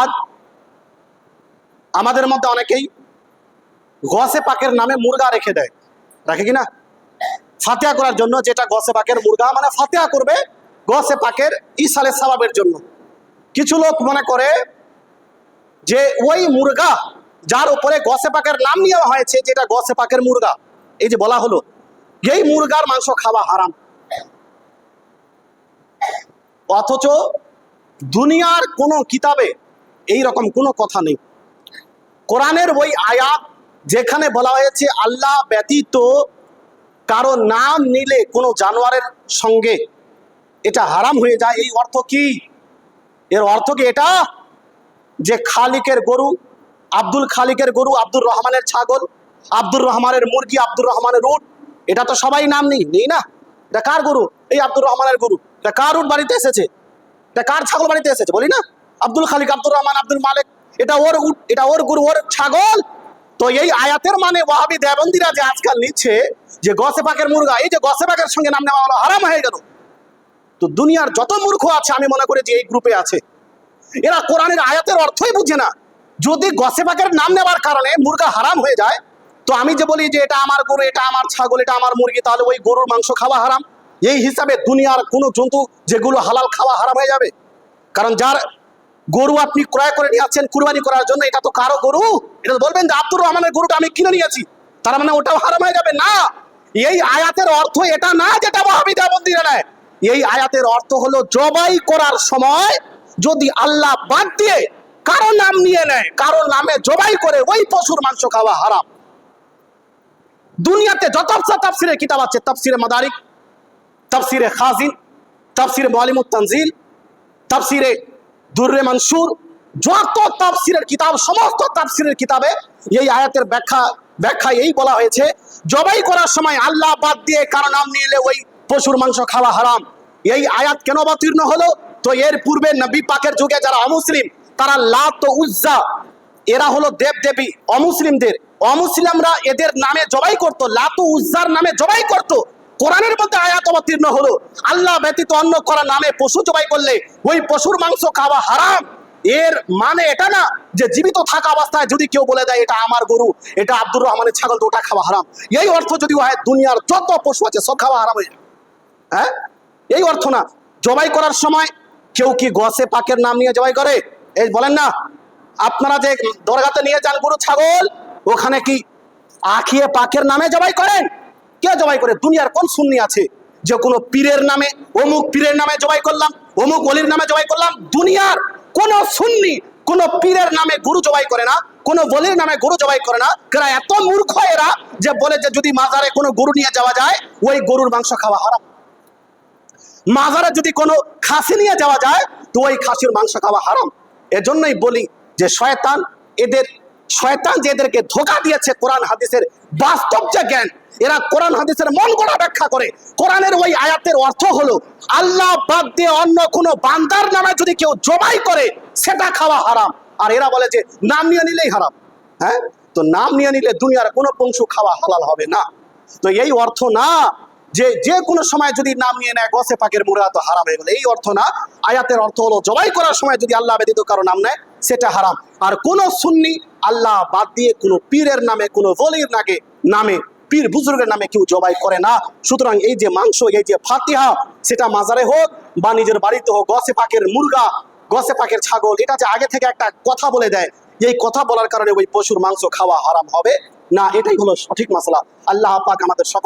আজ আমাদের মধ্যে অনেকেই গসে পাকের নামে মুরগা রেখে দেয়। রাখে কি না? ফাতেহা করার জন্য যেটা গসে পাকের মুরগা মানে ফাতেহা করবে গসে পাকের ইসালে সবাবের জন্য। কিছু লোক মনে করে যে ওই মুরগা যার উপরে গসে পাকের নাম নেওয়া হয়েছে, যেটা গসে পাকের মুরগা। এই যে বলা হলো, এই মুরগার মাংস খাওয়া হারাম। অথচ দুনিয়ার কোনো কিতাবে এই রকম কোনো কথা নেই। কোরআনের ওই আয়াত যেখানে বলা হয়েছে, আল্লাহ ব্যতীত কারও নাম নিলে কোনো জানোয়ারের সঙ্গে এটা হারাম হয়ে যায়, এই অর্থ কি? এর অর্থ কি এটা? যে খালিকের গরু, আব্দুল খালিকের গরু, আব্দুর রহমানের ছাগল, আব্দুর রহমানের মুরগি, আব্দুর রহমানের উট, এটা তো সবাই নাম নেই নেই না? এটা কার গরু? এই আব্দুর রহমানের গরু, এটা কার উট বাড়িতে এসেছে? এটা কার ছাগল বাড়িতে এসেছে, বলি না? আব্দুল খালিক, আব্দুর রহমান, আব্দুল মালিক, এটা ওর এটা ওর গরু, ওর ছাগল। তো এই আয়াতের মানে ওয়াহাবি দেবন্দিরা যে আজকাল নিচ্ছে, যে গসে পাকের মুরগা, এই যে গসে পাকের সঙ্গে নাম নেওয়া হলো, হারাম হয়ে গেল। তো দুনিয়ার যত মূর্খ আছে, আমি মনে করি যে এই গ্রুপে আছে। এরা কোরআনের আয়াতের অর্থই বুঝে না। যদি গসে পাকের নাম নেওয়ার কারণে মুরগা হারাম হয়ে যায়, তো আমি যে বলি যে এটা আমার গরু, এটা আমার ছাগল, এটা আমার মুরগি, তাহলে ওই গরুর মাংস খাওয়া হারাম। এই হিসাবে দুনিয়ার কোনো জন্তু, যেগুলো হালাল খাওয়া হারাম হয়ে যাবে। কারণ যার গরু আপনি ক্রয় করে নিয়ে যাচ্ছেন কুরবানি করার জন্য, এটা তো কারও গরু? এটা বলবেন যে আব্দুর রহমানের গরুটা আমি কিনে নিয়েছি তার মানে ওটাও হারাম হয়ে যাবে। না, এই আয়াতের অর্থ এটা না যেটা মহাবিদা মন্দিরে নেয় এই আয়াতের অর্থ হলো জবাই করার সময় যদি আল্লাহ বাদ দিয়ে কারও নাম নিয়ে নেয়, কারও নামে জবাই করে ওই পশুর মাংস খাওয়া হারাম। দুনিয়াতে যত তাফসিরের কিতাব আছে, তাফসিরে মাদারিক, তাফসিরে খাজিন, তাফসিরে মালিমুত তানজিল, তাফসিরে দুর্রে মানসুর, যত তাফসিরের কিতাব, সমস্ত তাফসিরের কিতাবে এই আয়াতের ব্যাখ্যা ব্যাখ্যা এই বলা হয়েছে, জবাই করার সময় আল্লাহ বাদ দিয়ে কারও নাম নিয়ে এলে ওই পশুর মাংস খাওয়া হারাম। এই আয়াত কেন অবতীর্ণ হলো? তো এর পূর্বে নবী পাকের যুগে যারা অমুসলিম, তারা লাত ও উজ্জা, এরা হলো দেব দেবী অমুসলিমদের। অমুসলিমরা এদের নামে জবাই করত, লাতু উজ্জার নামে জবাই করত। কোরআনের মধ্যে আয়াত অবতীর্ণ হলো। আল্লাহ ব্যতীত অন্য করা নামে পশু জবাই করলে ওই পশুর মাংস খাওয়া হারাম। এর মানে এটা না যে জীবিত থাকা অবস্থায় যদি কেউ বলে দেয়, এটা আমার গরু, এটা আব্দুর রহমানের ছাগল, তো ওটা খাওয়া হারাম। এই অর্থ যদি হয়, দুনিয়ার যত পশু আছে, সব খাওয়া হারাম হয়ে হ্যাঁ? এই অর্থ না। জবাই করার সময় কেউ কি গসে পাকের নাম নিয়ে জবাই করে? এই বলেন না। আপনারা যে দরগাতে নিয়ে যান গরু, ছাগল, ওখানে কি আখিয়ে পাকের নামে জবাই করেন? কে জবাই করে? দুনিয়ার কোন সুন্নি আছে? যে কোনো পীরের নামে, অমুক পীরের নামে জবাই করলাম, অমুক অলির নামে জবাই করলাম, দুনিয়ার কোন সুন্নি কোন পীরের নামে গরু জবাই করে না, কোন বলির নামে গরু জবাই করে না। এরা এত মূর্খ এরা যে বলে যে যদি মাজারে কোনো গরু নিয়ে যাওয়া যায়, ওই গরুর মাংস খাওয়া হারাম। মাজারে যদি কোনো খাসি নিয়ে যাওয়া যায়, তো ওই খাসির মাংস খাওয়া হারাম। এজন্যই বলি যে শয়তান এদের শয়তান যে এদেরকে ধোকা দিয়েছে কোরআন হাদিসের বাস্তব যে জ্ঞান, এরা কোরআন হাদিসের মন গড়া ব্যাখ্যা করে। কোরআনের ওই আয়াতের অর্থ হলো, আল্লাহ বাদ দিয়ে অন্য কোনো বান্দার নামে যদি কেউ জবাই করে, সেটা খাওয়া হারাম। আর এরা বলে যে, নাম নিয়ে নিলেই হারাম। হ্যাঁ? তো নাম নিয়ে নিলে দুনিয়ার কোনো পংশু খাওয়া হালাল হবে না। তো এই অর্থ না যে যে কোনো সময় যদি নাম নিয়ে নেয়, গসে পাকের মুরা তো হারাম হয়ে গেল। এই অর্থ না। আয়াতের অর্থ হলো, জবাই করার সময় যদি আল্লাহ ব্যতীত কারও নাম নেয়, সেটা হারাম। আর কোন সুন্নি আল্লাহ বাদ দিয়ে কোনো পীরের নামে, কোনো বলির নাগে নামে, পীর বুজুর্গের নামে কেউ জবাই করে না। সুতরাং এই যে মাংস, এই যে ফাতিহা, সেটা মাজারে হোক বা নিজের বাড়িতে হোক, গসে পাকের মুরগা, গসে পাকের ছাগল, এটা যে আগে থেকে একটা কথা বলে দেয়, এই কথা বলার কারণে ওই পশুর মাংস খাওয়া হারাম হবে না, এটাই হলো সঠিক মশলা আল্লাহ পাক আমাদের সকল